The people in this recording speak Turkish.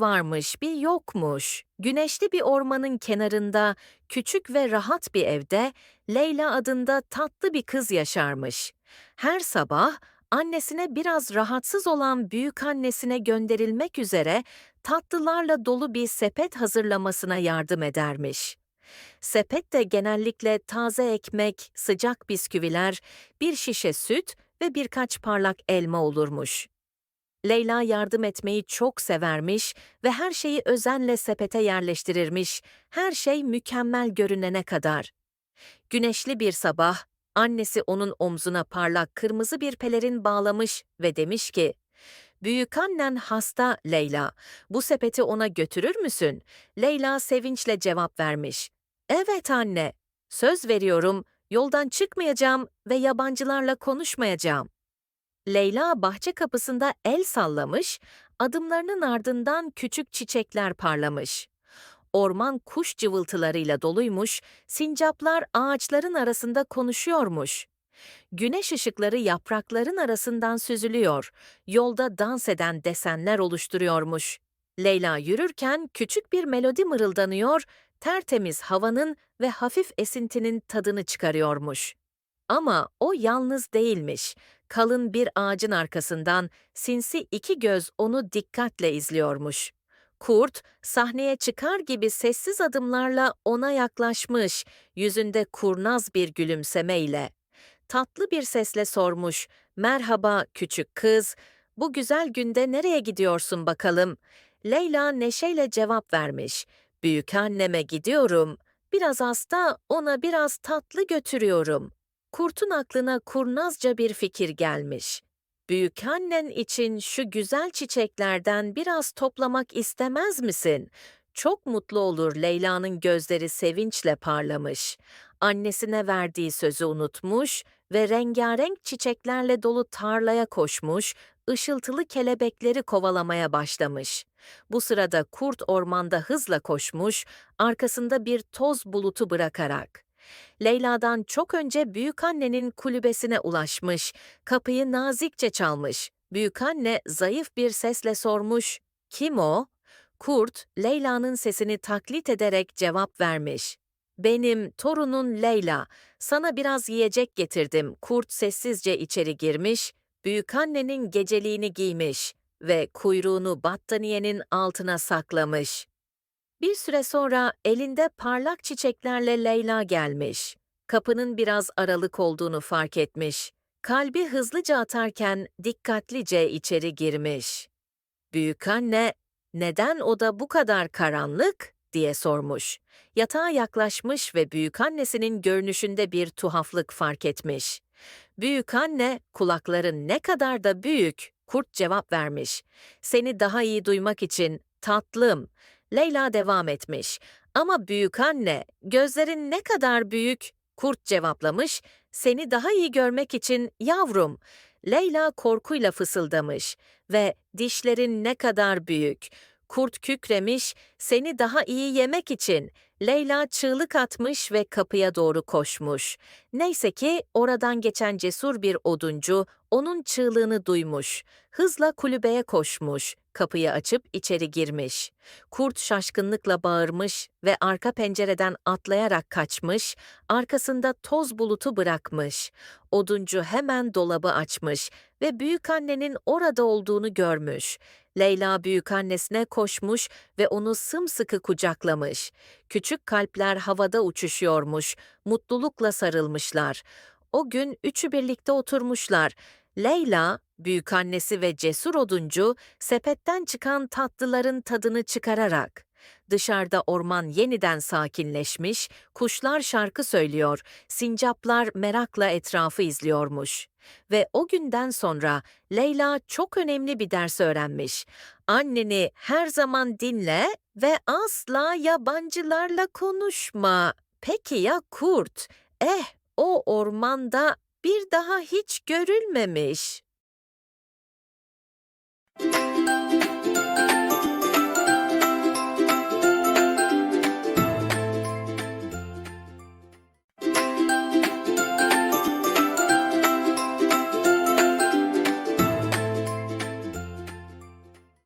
varmış, bir yokmuş. Güneşli bir ormanın kenarında, küçük ve rahat bir evde Leyla adında tatlı bir kız yaşarmış. Her sabah annesine biraz rahatsız olan büyük annesine gönderilmek üzere tatlılarla dolu bir sepet hazırlamasına yardım edermiş. Sepet de genellikle taze ekmek, sıcak bisküviler, bir şişe süt ve birkaç parlak elma olurmuş. Leyla yardım etmeyi çok severmiş ve her şeyi özenle sepete yerleştirirmiş, her şey mükemmel görünene kadar. Güneşli bir sabah, annesi onun omzuna parlak kırmızı bir pelerin bağlamış ve demiş ki, Büyükannen hasta Leyla, bu sepeti ona götürür müsün? Leyla sevinçle cevap vermiş. Evet anne, söz veriyorum, yoldan çıkmayacağım ve yabancılarla konuşmayacağım. Leyla bahçe kapısında el sallamış, adımlarının ardından küçük çiçekler parlamış. Orman kuş cıvıltılarıyla doluymuş, sincaplar ağaçların arasında konuşuyormuş. Güneş ışıkları yaprakların arasından süzülüyor, yolda dans eden desenler oluşturuyormuş. Leyla yürürken küçük bir melodi mırıldanıyor, tertemiz havanın ve hafif esintinin tadını çıkarıyormuş. Ama o yalnız değilmiş. Kalın bir ağacın arkasından sinsi iki göz onu dikkatle izliyormuş. Kurt, sahneye çıkar gibi sessiz adımlarla ona yaklaşmış, yüzünde kurnaz bir gülümsemeyle. Tatlı bir sesle sormuş, merhaba küçük kız, bu güzel günde nereye gidiyorsun bakalım? Leyla neşeyle cevap vermiş, büyük anneme gidiyorum, biraz hasta ona biraz tatlı götürüyorum. Kurtun aklına kurnazca bir fikir gelmiş. Büyükannen için şu güzel çiçeklerden biraz toplamak istemez misin? Çok mutlu olur Leyla'nın gözleri sevinçle parlamış. Annesine verdiği sözü unutmuş ve rengarenk çiçeklerle dolu tarlaya koşmuş, ışıltılı kelebekleri kovalamaya başlamış. Bu sırada kurt ormanda hızla koşmuş, arkasında bir toz bulutu bırakarak. Leyla'dan çok önce büyükannenin kulübesine ulaşmış, kapıyı nazikçe çalmış. Büyükanne zayıf bir sesle sormuş, kim o? Kurt, Leyla'nın sesini taklit ederek cevap vermiş. Benim torunun Leyla, sana biraz yiyecek getirdim. Kurt sessizce içeri girmiş, büyükannenin geceliğini giymiş ve kuyruğunu battaniyenin altına saklamış. Bir süre sonra elinde parlak çiçeklerle Leyla gelmiş. Kapının biraz aralık olduğunu fark etmiş. Kalbi hızlıca atarken dikkatlice içeri girmiş. Büyükanne, neden oda bu kadar karanlık? diye sormuş. Yatağa yaklaşmış ve büyükannesinin görünüşünde bir tuhaflık fark etmiş. Büyükanne, kulakların ne kadar da büyük, kurt cevap vermiş. Seni daha iyi duymak için, tatlım, Leyla devam etmiş. Ama büyük anne, gözlerin ne kadar büyük? Kurt cevaplamış. Seni daha iyi görmek için yavrum. Leyla korkuyla fısıldamış ve dişlerin ne kadar büyük. Kurt kükremiş, seni daha iyi yemek için. Leyla çığlık atmış ve kapıya doğru koşmuş. Neyse ki oradan geçen cesur bir oduncu onun çığlığını duymuş. Hızla kulübeye koşmuş, kapıyı açıp içeri girmiş. Kurt şaşkınlıkla bağırmış ve arka pencereden atlayarak kaçmış, arkasında toz bulutu bırakmış. Oduncu hemen dolabı açmış ve büyükannenin orada olduğunu görmüş. Leyla büyükannesine koşmuş ve onu sımsıkı kucaklamış. Küçük kalpler havada uçuşuyormuş, mutlulukla sarılmışlar. O gün üçü birlikte oturmuşlar. Leyla, büyükannesi ve cesur oduncu sepetten çıkan tatlıların tadını çıkararak. Dışarıda orman yeniden sakinleşmiş, kuşlar şarkı söylüyor, sincaplar merakla etrafı izliyormuş. Ve o günden sonra Leyla çok önemli bir ders öğrenmiş. Anneni her zaman dinle ve asla yabancılarla konuşma. Peki ya kurt? Eh, o ormanda bir daha hiç görülmemiş.